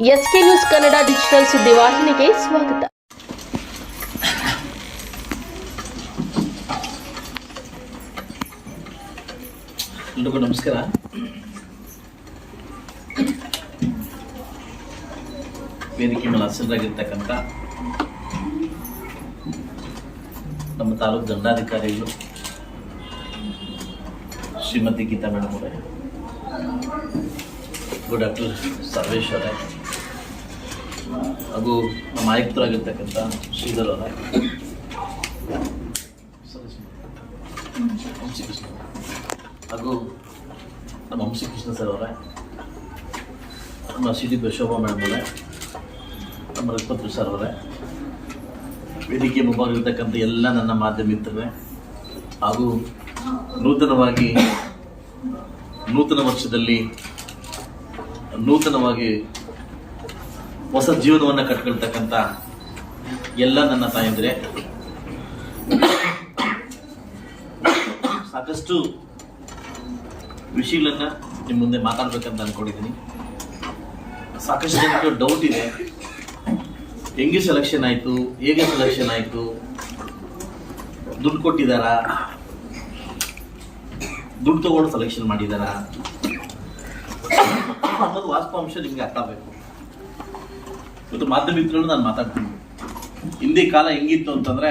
S K news Kannada digital ಸುದ್ದಿವಾಹಿನಿಗೆ ಸ್ವಾಗತ. ಎಲ್ರಿಗೂ ನಮಸ್ಕಾರ. ವೇದಿಕೆ ಮೇಲೆ ಹಸಿರಾಗಿರ್ತಕ್ಕಂಥ ನಮ್ಮ ತಾಲೂಕು ದಂಡಾಧಿಕಾರಿಗಳು ಶ್ರೀಮತಿ ಗೀತಾ ಮೇಡಮ್ ಅವರೇ ಹಾಗೂ ಡಾಕ್ಟರ್ ಸರ್ವೇಶ್ ಅವರೇ ಹಾಗೂ ನಮ್ಮ ಆಯುಕ್ತರಾಗಿರ್ತಕ್ಕಂಥ ಶ್ರೀಧರ್ ಅವರೇ. ಹಾಗೂ ನಮ್ಮ ಹಂಸಿಕೃಷ್ಣ ಸರ್ ಅವರೇ, ನಮ್ಮ ಸಿ ಡಿ ಶೋಭಾ ಮೇಡಮ್ ಅವರೇ, ನಮ್ಮ ರಘುಪತ್ರ ಸರ್ ಅವರೇ ವೇದಿಕೆ ಮುಂಭಾಗಿರ್ತಕ್ಕಂಥ ಎಲ್ಲ ನನ್ನ ಮಾಧ್ಯಮ ಮಿತ್ರರೇ, ಹಾಗೂ ನೂತನವಾಗಿ, ನೂತನ ವರ್ಷದಲ್ಲಿ, ನೂತನವಾಗಿ ಹೊಸ ಜೀವನವನ್ನು ಕಟ್ಕೊಳ್ತಕ್ಕಂಥ ಎಲ್ಲ ನನ್ನ ತಾಯಂದ್ರೆ, ಸಾಕಷ್ಟು ವಿಷಯಗಳನ್ನ ನಿಮ್ಮ ಮುಂದೆ ಮಾತಾಡ್ಬೇಕಂತ ಅನ್ಕೊಂಡಿದ್ದೀನಿ. ಸಾಕಷ್ಟು ಜನಕ್ಕೆ ಡೌಟ್ ಇದೆ. ಹೆಂಗೆ ಸೆಲೆಕ್ಷನ್ ಆಯಿತು, ಹೇಗೆ ಸೆಲೆಕ್ಷನ್ ಆಯಿತು, ದುಡ್ಡು ಕೊಟ್ಟಿದಾರ, ದುಡ್ಡು ತಗೊಂಡು ಸೆಲೆಕ್ಷನ್ ಮಾಡಿದಾರ ಅನ್ನೋದು ವಾಸ್ತವಾಂಶ ನಿಮ್ಗೆ ಅರ್ಥ ಆಗಬೇಕು. ಇವತ್ತು ಮಾಧ್ಯಮ ಮಿತ್ರಗಳು ನಾನು ಮಾತಾಡ್ತೀನಿ. ಹಿಂದಿ ಕಾಲ ಹೆಂಗಿತ್ತು ಅಂತಂದ್ರೆ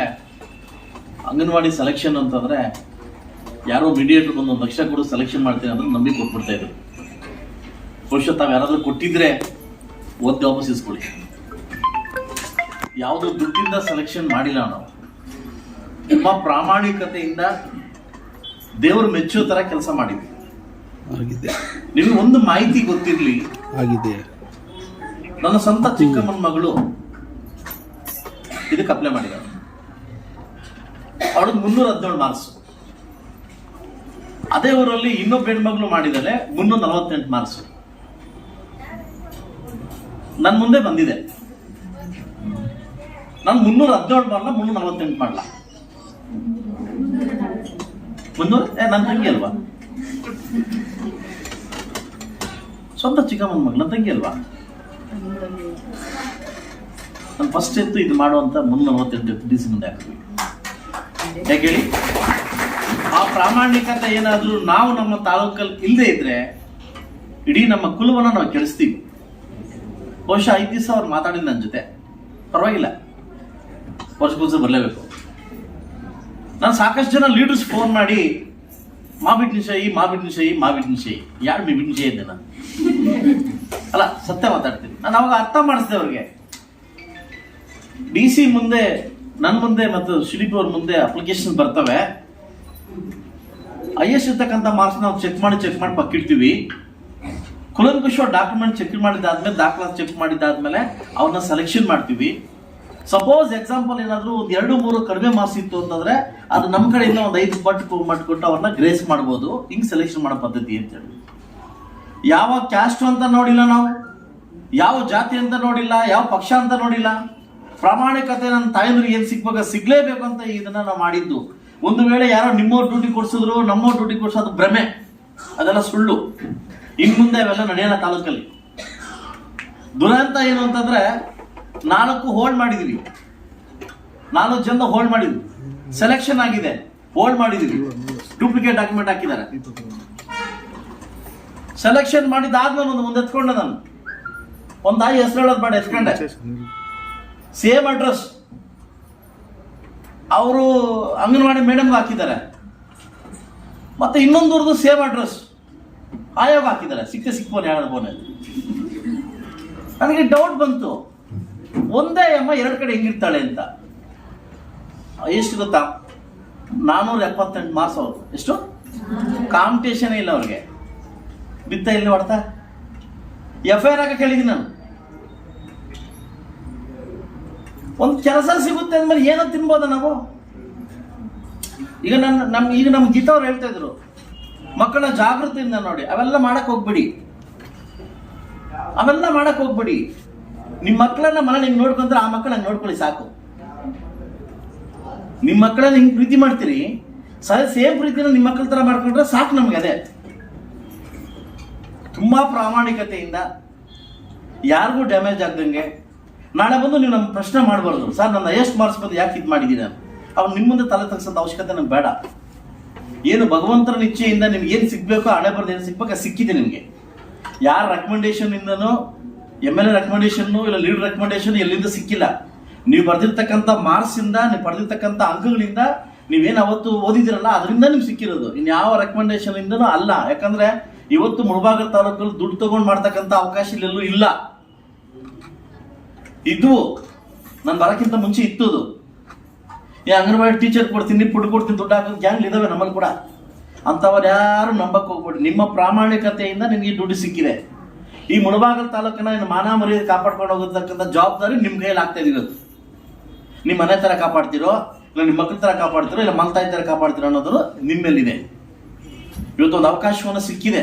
ಅಂಗನವಾಡಿ ಸೆಲೆಕ್ಷನ್ ಅಂತಂದ್ರೆ ಯಾರೋ ಮೀಡಿಯೇಟರ್ ಬಂದು ಒಂದು ಲಕ್ಷ ಕೊಡು ಸೆಲೆಕ್ಷನ್ ಮಾಡ್ತೀನಿ ಅಂದ್ರೆ ನಂಬಿ ಕೊಟ್ಬಿಡ್ತಾ ಇದ್ರು. ಬಹುಶಃ ತಾವು ಯಾರಾದ್ರೂ ಕೊಟ್ಟಿದ್ರೆ ಓದಿ ವಾಪಸ್ ಇಸ್ಕೊಳ್ಳಿ. ಯಾವುದೋ ದುಡ್ಡಿಂದ ಸೆಲೆಕ್ಷನ್ ಮಾಡಿಲ್ಲ ನಾವು. ನಮ್ಮ ಪ್ರಾಮಾಣಿಕತೆಯಿಂದ ದೇವರು ಮೆಚ್ಚೋ ಥರ ಕೆಲಸ ಮಾಡಿದ್ವಿ. ನಿಮ್ಗೆ ಒಂದು ಮಾಹಿತಿ ಗೊತ್ತಿರಲಿ? ಆಗಿದೆ. ನನ್ನ ಸ್ವಂತ ಚಿಕ್ಕಮ್ಮನ ಮಗಳು ಇದಕ್ಕೆ ಅಪ್ಲೈ ಮಾಡಿದ ಅವಳಿಗೆ ಮುನ್ನೂರ ಹದಿನೇಳು ಮಾರ್ಕ್ಸ್ ಅದೇ ಊರಲ್ಲಿ ಇನ್ನೊಬ್ಬ ಹೆಣ್ಮಗಳು ಮಾಡಿದರೆ ಮುನ್ನೂರ ನಲವತ್ತೆಂಟು ಮಾರ್ಕ್ಸ್ ನನ್ನ ಮುಂದೆ ಬಂದಿದೆ. ನಾನು ಮುನ್ನೂರ ಹದಿನೇಳು ಮಾಡಲ್ಲ ಮುನ್ನೂರ ನಲವತ್ತೆಂಟು ಮಾಡಲ್ಲ ಮುನ್ನೂರ? ನನ್ನ ತಂಗಿ ಅಲ್ವಾ? ಸ್ವಂತ ಚಿಕ್ಕಮ್ಮನ ಮಗಳು ನನ್ನ ತಂಗಿ ಅಲ್ವಾ? ನಾನು ಫಸ್ಟ್ ಎತ್ತು ಇದು ಮಾಡುವಂತ ಮುನ್ನೂರ ನಲವತ್ತೆಂಟು ಎತ್ತು ಮುಂದೆ ಹಾಕಬೇಕು ಯಾಕೆ ಹೇಳಿ? ಆ ಪ್ರಾಮಾಣಿಕತೆ ಏನಾದರೂ ನಾವು ನಮ್ಮ ತಾಲೂಕಲ್ಲಿ ಇಲ್ಲದೆ ಇದ್ರೆ ಇಡೀ ನಮ್ಮ ಕುಲವನ್ನು ನಾವು ಕೆಡಿಸ್ತೀವಿ. ಬಹುಶಃ ಐದು ದಿವಸ ಅವ್ರು ಮಾತಾಡಿದ ನನ್ನ ಜೊತೆ. ಪರವಾಗಿಲ್ಲ. ವರ್ಷಕ್ಕೊಂದ್ಸ ಬರಲೇಬೇಕು. ನಾನು ಸಾಕಷ್ಟು ಜನ ಲೀಡರ್ಸ್ ಫೋನ್ ಮಾಡಿ ಮಾಬಿಟ್ ನಿಶಾಯಿ ಮಾಬಿಟ್ ನಿಶಾಯಿ ಮಾಬಿಟ್ ನಿಶಾಯಿ ಯಾರು ಮಿಬಿಟ್ ನಿಶಾಯಿ ಇದ್ದೆ ನಾನು? ಅಲ್ಲ, ಸತ್ಯ ಮಾತಾಡ್ತೀನಿ. ನಾನು ಅವಾಗ ಅರ್ಥ ಮಾಡಿಸಿದೆ ಅವ್ರಿಗೆ. ಡಿ ಸಿ ಮುಂದೆ ನನ್ನ ಮುಂದೆ ಮತ್ತು ಸುದೀಪ್ ಅವ್ರ ಮುಂದೆ ಅಪ್ಲಿಕೇಶನ್ ಬರ್ತವೆ. ಐ ಎಸ್ ಇರ್ತಕ್ಕಂಥ ಮಾರ್ಕ್ಸ್ ನಾವು ಚೆಕ್ ಮಾಡಿ ಚೆಕ್ ಮಾಡಿ ಪಕ್ಕಿಡ್ತೀವಿ. ಕುಲಂಕುಷ ಡಾಕ್ಯುಮೆಂಟ್ ಚೆಕ್ ಮಾಡಿದ್ದಾದ್ಮೇಲೆ, ದಾಖಲಾತಿ ಚೆಕ್ ಮಾಡಿದ್ದಾದ್ಮೇಲೆ ಅವ್ರನ್ನ ಸೆಲೆಕ್ಷನ್ ಮಾಡ್ತೀವಿ. ಸಪೋಸ್ ಎಕ್ಸಾಂಪಲ್ ಏನಾದರೂ ಒಂದು ಎರಡು, ಮೂರು ಕಡಿಮೆ ಮಾರ್ಕ್ಸ್ ಇತ್ತು ಅಂತಂದ್ರೆ ಅದು ನಮ್ಮ ಕಡೆಯಿಂದ ಒಂದು ಐದು ಪಟ್ಟು ಮಾಡ್ಕೊಟ್ಟು ಕೊಟ್ಟು ಅವ್ರನ್ನ ಗ್ರೇಸ್ ಮಾಡ್ಬೋದು. ಹಿಂಗೆ ಸೆಲೆಕ್ಷನ್ ಮಾಡೋ ಪದ್ಧತಿ ಅಂತ ಹೇಳಿ ಯಾವ ಕ್ಯಾಸ್ಟ್ ಅಂತ ನೋಡಿಲ್ಲ ನಾವು? ಯಾವ ಜಾತಿ ಅಂತ ನೋಡಿಲ್ಲ, ಯಾವ ಪಕ್ಷ ಅಂತ ನೋಡಿಲ್ಲ. ಪ್ರಾಮಾಣಿಕತೆ ನನ್ನ ತಾಯಂದ್ರಿಗೆ ಏನು ಸಿಗ್ಬೇಕು, ಸಿಗ್ಲೇಬೇಕು ಅಂತ ಇದನ್ನ ನಾವು ಮಾಡಿದ್ದು. ಒಂದು ವೇಳೆ ಯಾರೋ ನಿಮ್ಮವ್ರ ಡ್ಯೂಟಿ ಕೊಡ್ಸಿದ್ರು, ನಮ್ಮವ್ರ ಡ್ಯೂಟಿ ಕೊಡ್ಸೋದು ಭ್ರಮೆ. ಅದೆಲ್ಲ ಸುಳ್ಳು. ಇನ್ ಮುಂದೆ ಅವೆಲ್ಲ ನಡೆಯೋಣ ತಾಲೂಕಲ್ಲಿ. ದುರಂತ ಏನು ಅಂತಂದ್ರೆ, ನಾಲ್ಕು ಹೋಲ್ಡ್ ಮಾಡಿದಿರಿ ನಾಲ್ಕು ಜನ ಹೋಲ್ಡ್ ಮಾಡಿದ್ವಿ. ಸೆಲೆಕ್ಷನ್ ಆಗಿದೆ. ಹೋಲ್ಡ್ ಮಾಡಿದ್ವಿ. ಡೂಪ್ಲಿಕೇಟ್ ಡಾಕ್ಯುಮೆಂಟ್ ಹಾಕಿದ್ದಾರೆ. ಸೆಲೆಕ್ಷನ್ ಮಾಡಿದಾದ್ಮೇಲೆ ಒಂದು ಮುಂದೆ ಎತ್ಕೊಂಡೆ ನಾನು. ಒಂದು ತಾಯಿ ಹೆಸರು ಹೇಳೋದು ಬೇಡ ಎತ್ಕೊಂಡೆ ಸೇಮ್ ಅಡ್ರೆಸ್. ಅವರು ಅಂಗನವಾಡಿ ಮೇಡಮ್ಗೆ ಹಾಕಿದ್ದಾರೆ. ಮತ್ತೆ ಇನ್ನೊಂದು ಸೇಮ್ ಅಡ್ರೆಸ್. ಆಯೋಗ ಹಾಕಿದ್ದಾರೆ. ಸಿಕ್ಕ ಸಿಕ್ಕೋನ್ ಹೇಳೋದು ಬೋನೆ. ನನಗೆ ಡೌಟ್ ಬಂತು. ಒಂದೇ ಅಮ್ಮ ಎರಡು ಕಡೆ ಹೆಂಗಿರ್ತಾಳೆ ಅಂತ. ಎಷ್ಟು ಗೊತ್ತಾ? ನಾನೂರ ಎಪ್ಪತ್ತೆಂಟು ಮಾರ್ಕ್ಸ್ ಅವರು ಎಷ್ಟು? ಕಾಂಪಿಟೇಷನ್ ಇಲ್ಲ ಅವ್ರಿಗೆ. ಬಿತ್ತ ಇಲ್ಲಿ ಹೊಡ್ತಾ? ಎಫ್ ಐ ಆರ್ ನಾನು. ಒಂದು ಕೆಲಸ ಸಿಗುತ್ತೆ ಅಂದ್ಮೇಲೆ ಏನೋ ತಿನ್ಬೋದ ನಾವು. ಈಗ ನನ್ನ ನಮ್ಮ ಈಗ ನಮ್ಮ ಗೀತಾ ಅವ್ರು ಹೇಳ್ತಾ ಇದ್ರು, ಮಕ್ಕಳ ಜಾಗೃತಿಯಿಂದ ನೋಡಿ, ಅವೆಲ್ಲ ಮಾಡಕ್ಕೆ ಹೋಗ್ಬಿಡಿ. ಅವೆಲ್ಲ ಮಾಡಕ್ಕೆ ಹೋಗ್ಬಿಡಿ. ನಿಮ್ಮ ಮಕ್ಕಳನ್ನ ಮನೇಲಿ ಹಿಂಗೆ ನೋಡ್ಕೊಂಡ್ರೆ ಆ ಮಕ್ಕಳನ್ನ ನೋಡ್ಕೊಳ್ಳಿ ಸಾಕು. ನಿಮ್ಮ ಮಕ್ಕಳನ್ನ ಹಿಂಗೆ ಪ್ರೀತಿ ಮಾಡ್ತೀರಿ ಸೇಮ್ ಪ್ರೀತಿನ ನಿಮ್ಮ ಮಕ್ಕಳ ಥರ ಮಾಡ್ಕೊಂಡ್ರೆ ಸಾಕು ನಮ್ಗೆ ಅದೇ. ತುಂಬಾ ಪ್ರಾಮಾಣಿಕತೆಯಿಂದ ಯಾರಿಗೂ ಡ್ಯಾಮೇಜ್ ಆಗ್ದಂಗೆ ನಾಳೆ ಬಂದು ನೀವು ನಮ್ಮ ಪ್ರಶ್ನೆ ಮಾಡಬಾರ್ದು. ಸರ್, ನನ್ನ ಎಷ್ಟು ಮಾರ್ಕ್ಸ್ ಬಂದು ಯಾಕೆ ಇದು ಮಾಡಿದ್ದೀನಿ ಅವ್ನು ನಿಮ್ಮ ಮುಂದೆ ತಲೆ ತಗ್ಸೋದ ಅವಶ್ಯಕತೆ ನಮ್ಗೆ ಬೇಡ. ಏನು ಭಗವಂತನ ಇಚ್ಛೆಯಿಂದ ನಿಮ್ಗೆ ಏನು ಸಿಗಬೇಕು ಹಣೆ ಬರ್ದು ಏನು ಸಿಗ್ಬೇಕು ಸಿಕ್ಕಿದೆ ನಿಮಗೆ. ಯಾರ ರೆಕಮೆಂಡೇಶನ್ ಇಂದನೋ ಎಂ ಎಲ್ ಎ ರೆಕಮೆಂಡೇಶನ್ ಇಲ್ಲ ಲೀಡರ್ ರೆಕಮೆಂಡೇಶನ್ ಎಲ್ಲಿಂದ ಸಿಕ್ಕಿಲ್ಲ. ನೀವು ಬರೆದಿರ್ತಕ್ಕಂಥ ಮಾರ್ಕ್ಸ್ ಇಂದ, ನೀವು ಪಡೆದಿರ್ತಕ್ಕಂಥ ಅಂಕಗಳಿಂದ ನೀವೇನು ಅವತ್ತು ಓದಿದಿರಲ್ಲ ಅದರಿಂದ ನಿಮ್ಗೆ ಸಿಕ್ಕಿರೋದು. ಇನ್ಯಾವ ರೆಕಮೆಂಡೇಶನ್ ಇಂದನೂ ಅಲ್ಲ. ಯಾಕಂದ್ರೆ ಇವತ್ತು ಮುಳಬಾಗ ತಾಲೂಕಲ್ಲಿ ದುಡ್ಡು ತಗೊಂಡು ಮಾಡ್ತಕ್ಕಂಥ ಅವಕಾಶ ಇಲ್ಲೆಲ್ಲೂ ಇಲ್ಲ. ಇದು ನಾನು ಬರಕ್ಕಿಂತ ಮುಂಚೆ ಇತ್ತು ಅದು. ಈ ಅಂಗನವಾಡಿ ಟೀಚರ್ ಕೊಡ್ತೀನಿ ಫುಡ್ ಕೊಡ್ತೀನಿ, ದುಡ್ಡು ಹಾಕೋದು ಗ್ಯಾಂಗ್ ಇದಾವೆ ನಮ್ಮಲ್ಲಿ ಕೂಡ. ಅಂಥವ್ರು ಯಾರು ನಂಬಕ್ ಹೋಗ್ಬೇಡಿ. ನಿಮ್ಮ ಪ್ರಾಮಾಣಿಕತೆಯಿಂದ ನಿಮಗೆ ದುಡ್ಡು ಸಿಕ್ಕಿದೆ. ಈ ಮುಳಬಾಗಲ್ ತಾಲೂಕಿನ ಮಾನ ಮರ್ಯಾದೆ ಕಾಪಾಡ್ಕೊಂಡು ಹೋಗತಕ್ಕಂಥ ಜವಾಬ್ದಾರಿ ನಿಮ್ಮ ಕೈಯಲ್ಲಿ ಆಗ್ತಾ ಇವತ್ತು. ನಿಮ್ಮ ಮನೆ ಥರ ಕಾಪಾಡ್ತಿರೋ, ಇಲ್ಲ ನಿಮ್ಮ ಮಕ್ಕಳ ಥರ ಕಾಪಾಡ್ತಿರೋ, ಇಲ್ಲ ಮಲ್ತಾಯಿ ಥರ ಕಾಪಾಡ್ತಿರೋ ಅನ್ನೋದು ನಿಮ್ಮ ಮೇಲಿದೆ ಇವತ್ತೊಂದು ಅವಕಾಶವನ್ನು ಸಿಕ್ಕಿದೆ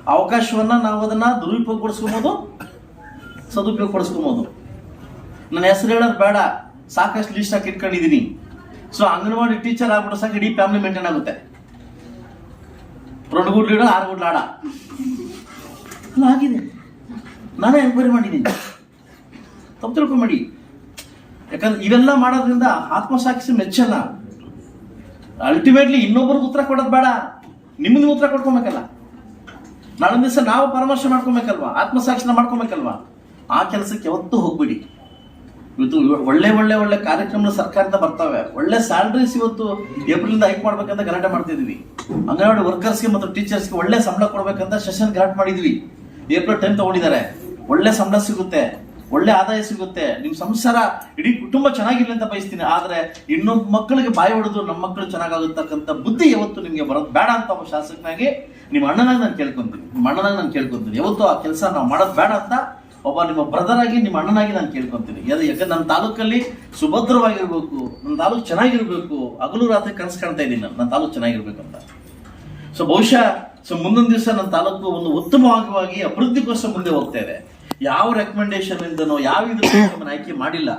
ಆ ಅವಕಾಶವನ್ನ ನಾವು ಅದನ್ನ ದುರುಪಯೋಗಪಡಿಸ್ಕೊಬೋದು ಸದುಪಯೋಗ ಪಡಿಸ್ಕೊಬೋದು ನನ್ನ ಹೆಸರು ಹೇಳೋದು ಬೇಡ ಸಾಕಷ್ಟು ಲಿಸ್ಟ್ ಹಾಕಿ ಇಟ್ಕೊಂಡಿದ್ದೀನಿ ಸೊ ಅಂಗನವಾಡಿ ಟೀಚರ್ ಆಗ್ಬಿಟ್ಟು ಸಾಕು ಇಡೀ ಫ್ಯಾಮಿಲಿ ಮೇಂಟೈನ್ ಆಗುತ್ತೆ రెండు గుడ్లు ಇಡೋ ಆರು ಗುಡ್ಲು ಆಡ ಅಲ್ಲ ಆಗಿದೆ ನಾನೇ ಎಂಕ್ವೈರಿ ಮಾಡಿದ್ದೀನಿ ತಪ್ಪು ತಿಳ್ಕೊಂಬೇಡಿ ಯಾಕಂದ್ರೆ ಇವೆಲ್ಲ ಮಾಡೋದ್ರಿಂದ ಆತ್ಮಸಾಕ್ಷಿ ಮೆಚ್ಚಲ್ಲ ಅಲ್ಟಿಮೇಟ್ಲಿ ಇನ್ನೊಬ್ಬರಿಗೆ ಉತ್ತರ ಕೊಡೋದು ಬೇಡ ನಿಮ್ಗೆ ಉತ್ತರ ಕೊಡ್ಕೊಬೇಕಲ್ಲ ನಾಳೆ ದಿವಸ ನಾವು ಪರಾಮರ್ಶೆ ಮಾಡ್ಕೊಬೇಕಲ್ವಾ? ಆತ್ಮಸಾಕ್ಷಿನ ಮಾಡ್ಕೊಬೇಕಲ್ವಾ? ಆ ಕೆಲಸಕ್ಕೆ ಯಾವತ್ತೂ ಹೋಗ್ಬಿಡಿ. ಇವತ್ತು ಒಳ್ಳೆ ಒಳ್ಳೆ ಒಳ್ಳೆ ಕಾರ್ಯಕ್ರಮಗಳು ಸರ್ಕಾರದಿಂದ ಬರ್ತವೆ. ಒಳ್ಳೆ ಸ್ಯಾಲ್ರೀಸ್ ಇವತ್ತು ಏಪ್ರಿಲ್ ಹೈಕ್ ಮಾಡ್ಬೇಕಂತ ಗಲಾಟೆ ಮಾಡ್ತಿದ್ವಿ. ಅಂಗನವಾಡಿ ವರ್ಕರ್ಸ್ಗೆ ಮತ್ತು ಟೀಚರ್ಸ್ಗೆ ಒಳ್ಳೆ ಸಂಬಳ ಕೊಡ್ಬೇಕಂತ ಸೆಷನ್ ಗ್ರಾಂಟ್ ಮಾಡಿದ್ವಿ. ಏಪ್ರಿಲ್ ಟೆನ್ ತಗೊಂಡಿದ್ದಾರೆ. ಒಳ್ಳೆ ಸಂಬಳ ಸಿಗುತ್ತೆ. ಒಳ್ಳೆ ಆದಾಯ ಸಿಗುತ್ತೆ. ನಿಮ್ ಸಂಸಾರ ಇಡೀ ಕುಟುಂಬ ಚೆನ್ನಾಗಿರ್ಲಿ ಅಂತ ಬಯಸ್ತೀನಿ. ಆದ್ರೆ ಇನ್ನೊಬ್ಬ ಮಕ್ಕಳಿಗೆ ಬಾಯಿ ಹೊಡೆದು ನಮ್ಮ ಮಕ್ಕಳು ಚೆನ್ನಾಗಾಗುತ್ತಕ್ಕಂಥ ಬುದ್ಧಿ ಯಾವತ್ತು ನಿಮ್ಗೆ ಬರೋದು ಬೇಡ ಅಂತ ಒಬ್ಬ ಶಾಸಕನಾಗಿ ನಿಮ್ಮ ಅಣ್ಣನಾಗಿ ನಾನು ಕೇಳ್ಕೊಂತೀನಿ. ನಿಮ್ಮ ಅಣ್ಣನಾಗಿ ನಾನು ಕೇಳ್ಕೊಂತೀನಿ. ಯಾವತ್ತು ಆ ಕೆಲಸ ನಾವು ಮಾಡೋದು ಬೇಡ ಅಂತ ಒಬ್ಬ ನಿಮ್ಮ ಬ್ರದರ್ ಆಗಿ ನಿಮ್ಮ ಅಣ್ಣನಾಗಿ ನಾನು ಕೇಳ್ಕೊಂತೀನಿ. ಯಾಕಂದ್ರೆ ನನ್ನ ತಾಲೂಕಲ್ಲಿ ಸುಭದ್ರವಾಗಿರ್ಬೇಕು ನನ್ನ ತಾಲೂಕು ಚೆನ್ನಾಗಿರ್ಬೇಕು, ಹಗಲು ರಾತ್ರಿ ಕನಸು ಕಾಣ್ತಾ ಇದ್ದೀನಿ ನಾನು. ನನ್ನ ತಾಲೂಕು ಚೆನ್ನಾಗಿರ್ಬೇಕಂತ. ಸೊ ಬಹುಶಃ ಸೊ ಮುಂದೊಂದು ದಿವಸ ನನ್ನ ತಾಲೂಕು ಒಂದು ಉತ್ತಮವಾಗಿ, ಅಭಿವೃದ್ಧಿಗೋಸ್ಕರ ಮುಂದೆ ಹೋಗ್ತಾ ಇದೆ. ಯಾವ ರೆಕಮೆಂಡೇಶನ್ ಇಂದನೋ, ಯಾವ ನಮ್ಮನ್ನ ಆಯ್ಕೆ ಮಾಡಿಲ್ಲ.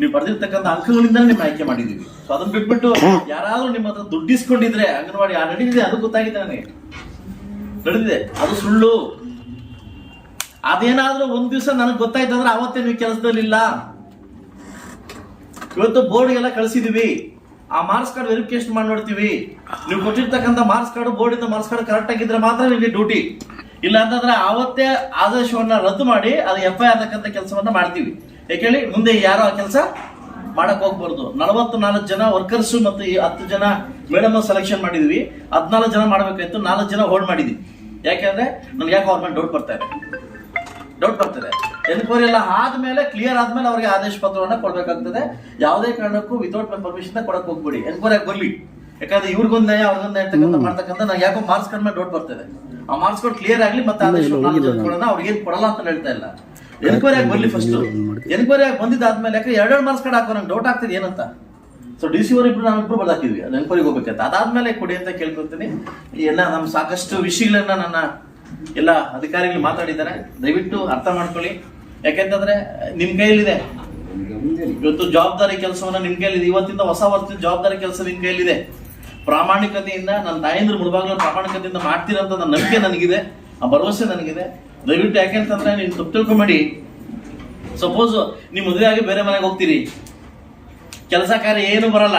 ನೀವು ಪಡೆದಿರ್ತಕ್ಕಂಥ ಅಂಕಗಳಿಂದ ನಿಮ್ಮ ಆಯ್ಕೆ ಮಾಡಿದೀವಿ ಸೊ ಅದನ್ನ ಬಿಟ್ಬಿಟ್ಟು ಯಾರಾದ್ರೂ ನಿಮ್ಮ ಹತ್ರ ದುಡ್ಡಿಸ್ಕೊಂಡಿದ್ರೆ ಅಂಗನವಾಡಿ ಆ ನಡೀತಿದೆ ಅದು ಗೊತ್ತಾಗಿದೆ ನನಗೆ. ನಡೆದಿದೆ ಅದು ಸುಳ್ಳು. ಅದೇನಾದ್ರೂ ಒಂದ್ ದಿವಸ ನನಗೆ ಗೊತ್ತಾಯ್ತಂದ್ರೆ ಅವತ್ತೇ ನೀವು ಕೆಲಸದಲ್ಲಿಲ್ಲ ಇವತ್ತು ಬೋರ್ಡ್ಗೆಲ್ಲ ಕಳಿಸಿದೀವಿ. ಆ ಮಾರ್ಕ್ಸ್ ಕಾರ್ಡ್ ವೆರಿಫಿಕೇಶನ್ ಮಾಡಿ ನೋಡ್ತೀವಿ. ನೀವು ಕೊಟ್ಟಿರ್ತಕ್ಕಂಥ ಮಾರ್ಕ್ಸ್ ಕಾರ್ಡ್ ಬೋರ್ಡಿಂದ ಮಾರ್ಕ್ಸ್ ಕಾರ್ಡ್ ಕರೆಕ್ಟ್ ಆಗಿದ್ರೆ ಮಾತ್ರ ನಿಮಗೆ ಡ್ಯೂಟಿ ಇಲ್ಲ ಅಂತಂದ್ರೆ ಆವತ್ತೇ ಆದೇಶವನ್ನ ರದ್ದು ಮಾಡಿ ಅದು ಎಫ್ ಐ ಆಗ್ತಕ್ಕಂಥ ಕೆಲಸವನ್ನ ಮಾಡ್ತೀವಿ. ಯಾಕೆ ಹೇಳಿ? ಮುಂದೆ ಯಾರೋ ಆ ಕೆಲಸ ಮಾಡಕ್ ಹೋಗ್ಬಾರ್ದು. ನಲವತ್ತು ನಾಲ್ಕು ಜನ ವರ್ಕರ್ಸ್ ಮತ್ತು ಹತ್ತು ಜನ ಮೇಡಮ್ ಸೆಲೆಕ್ಷನ್ ಮಾಡಿದ್ವಿ. ಹದಿನಾಲ್ಕು ಜನ ಮಾಡ್ಬೇಕಾಯ್ತು. ನಾಲ್ಕು ಜನ ಹೋಲ್ಡ್ ಮಾಡಿದ್ವಿ. ಯಾಕೆಂದ್ರೆ ನನ್ಗೆ ಯಾಕೆ ಗೌರ್ಮೆಂಟ್ ಡೌಟ್ ಬರ್ತಾ ಇದೆ. ಡೌಟ್ ಬರ್ತದೆ. ಎನ್ಕ್ವೈರಿ ಎಲ್ಲ ಆದ್ಮೇಲೆ ಕ್ಲಿಯರ್ ಆದ್ಮೇಲೆ ಅವರಿಗೆ ಆದೇಶ ಪತ್ರವನ್ನ ಕೊಡ್ಬೇಕಾಗ್ತದೆ. ಯಾವುದೇ ಕಾರಣಕ್ಕೂ ವಿತೌಟ್ ಪರ್ಮಿಷನ್ ಕೊಡಕ್ ಹೋಗ್ಬಿಡಿ. ಎನ್ಕ್ವೈರಿ ಬರ್ಲಿ? ಯಾಕಂದ್ರೆ ಇವ್ರಿಗೊಂದ್ ನ್ಯಾಯ ಅವ್ರಿಗೊಂದ್ ನ್ಯಾಯ ಮಾಡ್ತಕ್ಕಂಥ ನಾವು ಯಾಕೋ ಮಾರ್ಕ್ಸ್ ಕಡಿಮೆ ಮೇಲೆ ಡೌಟ್ ಬರ್ತದೆ. ಆ ಮಾರ್ಕ್ಸ್ ಕೊಡ್ ಕ್ಲಿಯರ್ ಆಗ್ಲಿ ಮತ್ತೆ ಕೊಡೋಣ ಅವ್ರಿಗೆ ಏನ್ ಕೊಡಲ್ಲ ಅಂತ ಹೇಳ್ತಾ ಇಲ್ಲ. ಎನ್ಕ್ವೈರಿ ಆಗಿ ಬರ್ಲಿ ಫಸ್ಟ್ ಎನ್ಕ್ವೈರಿ ಆಗಿ ಬಂದಿದ್ದಾದ್ಮೇಲೆ ಯಾಕೆ ಎರಡೆರಡು ಮಾರ್ಕ್ಸ್ ಕಡೆ ಹಾಕೋ ನಂಗೆ ಡೌಟ್ ಆಗ್ತದೆ ಏನಂತ? ಸೊ ಡಿ ಸಿ ಇಬ್ರು ನಾವು ಇಬ್ರು ಬರ್ದಾಕಿದ್ವಿ ಅದು ಎನ್ಕ್ವೈರಿಗೆ ಹೋಗ್ಬೇಕಂತ. ಅದಾದ್ಮೇಲೆ ಕೊಡಿ ಅಂತ ಕೇಳ್ಕೊತೀನಿ. ಎಲ್ಲ ನಮ್ ಸಾಕಷ್ಟು ವಿಷಯಗಳನ್ನ ನನ್ನ ಎಲ್ಲ ಅಧಿಕಾರಿಗಳು ಮಾತಾಡಿದ್ದಾರೆ. ದಯವಿಟ್ಟು ಅರ್ಥ ಮಾಡ್ಕೊಳ್ಳಿ. ಯಾಕೆಂತಂದ್ರೆ ನಿಮ್ ಕೈಯಲ್ಲಿದೆ. ಇವತ್ತು ಜವಾಬ್ದಾರಿ ಕೆಲಸವನ್ನ ನಿಮ್ ಕೈಲಿದೆ ಇವತ್ತಿಂದ ಹೊಸ ವರ್ಷದ ಜವಾಬ್ದಾರಿ ಕೆಲಸ ನಿಮ್ ಕೈಯಲ್ಲಿದೆ. ಪ್ರಾಮಾಣಿಕತೆಯಿಂದ ನನ್ನ ತಾಯಂದ್ರ ಮುಳುಬಾಗ್ಲ ಪ್ರಾಮಾಣಿಕತೆಯಿಂದ ಮಾಡ್ತೀರಂತ ನನ್ನ ನಂಬಿಕೆ ನನಗಿದೆ, ಆ ಭರವಸೆ ನನಗಿದೆ. ದಯವಿಟ್ಟು ಯಾಕೆಂತಂದ್ರೆ ನೀನು ತಪ್ಪು ತಿಳ್ಕೊಂಬೇಡಿ. ಸಪೋಸ್ ನೀವು ಮದುವೆ ಆಗಿ ಬೇರೆ ಮನೆಗೆ ಹೋಗ್ತೀರಿ. ಕೆಲಸ ಕಾರ್ಯ ಏನು ಬರಲ್ಲ.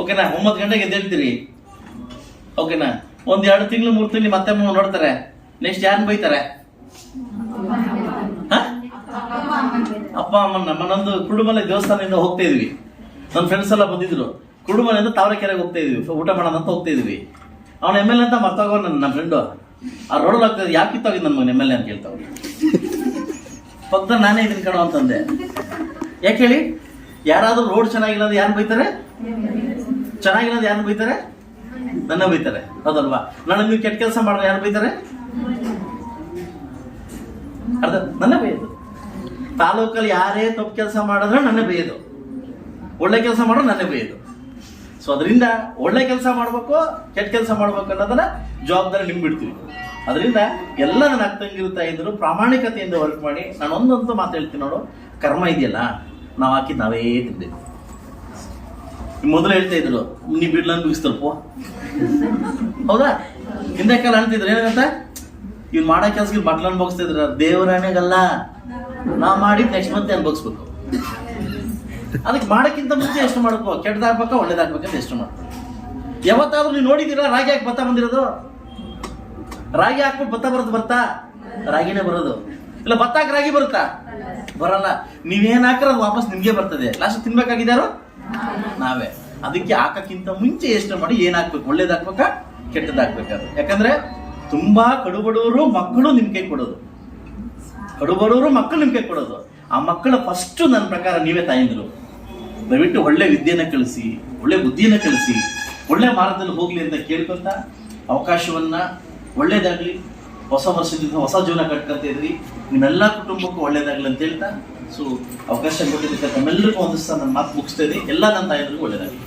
ಓಕೆನಾ ಒಂಬತ್ತು ಗಂಟೆಗೆ ಎದ್ದೇಳ್ತೀರಿ. ಓಕೆನಾ ಒಂದ್ ಎರಡು ತಿಂಗಳು, ಮೂರು ತಿಂಗಳು ಮತ್ತೆ ನೋಡ್ತಾರೆ. ನೆಕ್ಸ್ಟ್ ಯಾರು ಬೈತಾರೆ? ಅಪ್ಪ ಅಮ್ಮನ ನಮ್ಮನ್ನೊಂದು ಕುಡುಮಲೆ ದೇವಸ್ಥಾನದಿಂದ ಹೋಗ್ತಾ ಇದ್ವಿ. ನನ್ನ ಫ್ರೆಂಡ್ಸ್ ಎಲ್ಲ ಬಂದಿದ್ರು. ಕುಡುಮಲೆಯಿಂದ ತಾವರೆಕೆರೆಗೆ ಹೋಗ್ತಾ ಇದ್ವಿ. ಊಟ ಮಾಡೋಣ ಅಂತ ಹೋಗ್ತಾ ಇದ್ವಿ. ಅವನ ಎಂ ಎಲ್ ಎ ಅಂತ ಮರ್ತೋಗೋ ನನ್ನ ನನ್ನ ಫ್ರೆಂಡು ಆ ರೋಡಲ್ಲಿ ಆಗ್ತದೆ ಯಾಕೆ ಕಿತ್ತೋಗಿದ್ದು ನನ್ನ ಮಗನ ಎಂ ಎಲ್ ಎ ಅಂತ ಕೇಳ್ತಾವ ಪಕ್ಕದ ನಾನೇ ಇದನ್ನ ಕಣೋ ಅಂತಂದೆ. ಯಾಕೆ ಹೇಳಿ? ಯಾರಾದರೂ ರೋಡ್ ಚೆನ್ನಾಗಿಲ್ಲ ಅಂದ್ರೆ ಯಾರು ಬೈತಾರೆ? ಚೆನ್ನಾಗಿಲ್ಲ ಅಂದ್ರೆ ಯಾರು ಬೈತಾರೆ? ನನ್ನ ಬೈತಾರೆ. ಹೌದಲ್ವಾ? ನನಗೆ ನೀವು ಕೆಟ್ಟ ಕೆಲಸ ಮಾಡಿದ್ರೆ ಯಾರು ಬೈತಾರೆ? ಅರ್ಧ ನನ್ನ ಬೈಯೋದು. ತಾಲೂಕಲ್ಲಿ ಯಾರೇ ತಪ್ಪು ಕೆಲಸ ಮಾಡಿದ್ರೆ ನನ್ನ ಬೈಯೋದು. ಒಳ್ಳೆ ಕೆಲಸ ಮಾಡಿದ್ರೆ ನನ್ನ ಬೈಯೋದು. ಸೊ ಅದರಿಂದ ಒಳ್ಳೆ ಕೆಲಸ ಮಾಡ್ಬೇಕು, ಕೆಟ್ಟ ಕೆಲಸ ಮಾಡ್ಬೇಕು ಅನ್ನೋದನ್ನ ಜವಾಬ್ದಾರಿ ನಿಮ್ ಬಿಡ್ತೀವಿ. ಅದರಿಂದ ಎಲ್ಲ ನನ್ನ ಅಕ್ಕಂಗಿರು ಇದ್ರು ಪ್ರಾಮಾಣಿಕತೆಯಿಂದ ವರ್ಕ್ ಮಾಡಿ, ನಾನು ಒಂದೊಂದು ಮಾತು ಹೇಳ್ತೀನಿ ನೋಡು. ಕರ್ಮ ಇದೆಯಲ್ಲ, ನಾವು ಹಾಕಿದ್ ನಾವೇ ತಿನ್ಬೇಕು. ಮೊದಲು ಹೇಳ್ತಾ ಇದ್ರು ನೀ ಬಿಡ್ಲ ಮುಗಿಸ್ತಲ್ಪ ಹೌದಾ? ಹಿಂದೆ ಕಾಲ ಅಂತಿದ್ರು ಏನಂತ? ಇವ್ನು ಮಾಡೋ ಕೆಲಸಕ್ಕೆ ಬಟ್ಲ ಅನ್ಭೋಗಿಸ್ತಾ ಇದ್ರ ದೇವರಾಣೆಗಲ್ಲ ನಾ ಮಾಡಿ ನೆಕ್ಸ್ಟ್ ಮಂತ್ ಅನ್ಭೋಗಿಸ್ಬೇಕು ಅದಕ್ಕೆ ಮಾಡೋಕ್ಕಿಂತ ಮುಂಚೆ ಎಷ್ಟು ಮಾಡ್ಕೋ ಕೆಟ್ಟದಾಗ್ಬೇಕಾ ಒಳ್ಳೇದಾಗ್ಬೇಕಂತ ಎಷ್ಟು ಮಾಡ್ಕೋ ಯಾವತ್ತಾದ್ರೂ ನೀವು ನೋಡಿದ್ದೀರಾ, ರಾಗಿ ಹಾಕಿ ಭತ್ತ ಬಂದಿರೋದು? ರಾಗಿ ಹಾಕ್ಬಿಟ್ಟು ಭತ್ತ ಬರೋದು ಬರ್ತಾ ರಾಗಿನೇ ಬರೋದು. ಇಲ್ಲ ಭತ್ತ ಹಾಕಿ ರಾಗಿ ಬರುತ್ತಾ? ಬರಲ್ಲ. ನೀವೇನ್ ಹಾಕ್ರೆ ಅದು ವಾಪಸ್ ನಿಮ್ಗೆ ಬರ್ತದೆ. ಲಾಸ್ಟ್ ತಿನ್ಬೇಕಾಗಿದ್ದಾರೋ ನಾವೇ. ಅದಕ್ಕೆ ಹಾಕಕ್ಕಿಂತ ಮುಂಚೆ ಎಷ್ಟು ಮಾಡಿ ಏನ್ ಹಾಕ್ಬೇಕು? ಒಳ್ಳೇದ್ ಹಾಕ್ಬೇಕಾ ಕೆಟ್ಟದ್ ಹಾಕ್ಬೇಕಾದ್ರೆ ಯಾಕಂದ್ರೆ ತುಂಬಾ ಕಡುಬಡವರು ಮಕ್ಕಳು ನಿಮ್ ಕೈ ಕೊಡೋದು. ಕಡುಬಡವರು ಮಕ್ಕಳು ನಿಮ್ ಕೈ ಕೊಡೋದು. ಆ ಮಕ್ಕಳ ಫಸ್ಟ್ ನನ್ನ ಪ್ರಕಾರ ನೀವೇ ತಾಯಂದಿರು. ದಯವಿಟ್ಟು ಒಳ್ಳೆ ವಿದ್ಯೆಯನ್ನು ಕಲಿಸಿ, ಒಳ್ಳೆ ಬುದ್ಧಿಯನ್ನು ಕಲಿಸಿ, ಒಳ್ಳೆ ಮಾರ್ಗದಲ್ಲಿ ಹೋಗಲಿ ಅಂತ ಕೇಳ್ಕೊಂತ ಅವಕಾಶವನ್ನ ಒಳ್ಳೇದಾಗ್ಲಿ, ಹೊಸ ವರ್ಷದಿಂದ ಹೊಸ ಜೀವನ ಕಟ್ಕೊಂತ ಇದ್ರಿ. ನಿಮ್ಮೆಲ್ಲ ಕುಟುಂಬಕ್ಕೂ ಒಳ್ಳೇದಾಗ್ಲಿ ಅಂತ ಹೇಳ್ತಾ ಸೊ ಅವಕಾಶ ಕೊಟ್ಟಿದ್ದಕ್ಕೆ ತಮ್ಮೆಲ್ಲರಿಗೂ ಒಂದಿಸ್ತಾ ನನ್ನ ಮಾತು ಮುಗಿಸ್ತಾ ಇದ್ದೀನಿ ಎಲ್ಲ ನನ್ನ ತಾಯಂದ್ರಿಗೂ ಒಳ್ಳೇದಾಗ್ಲಿ.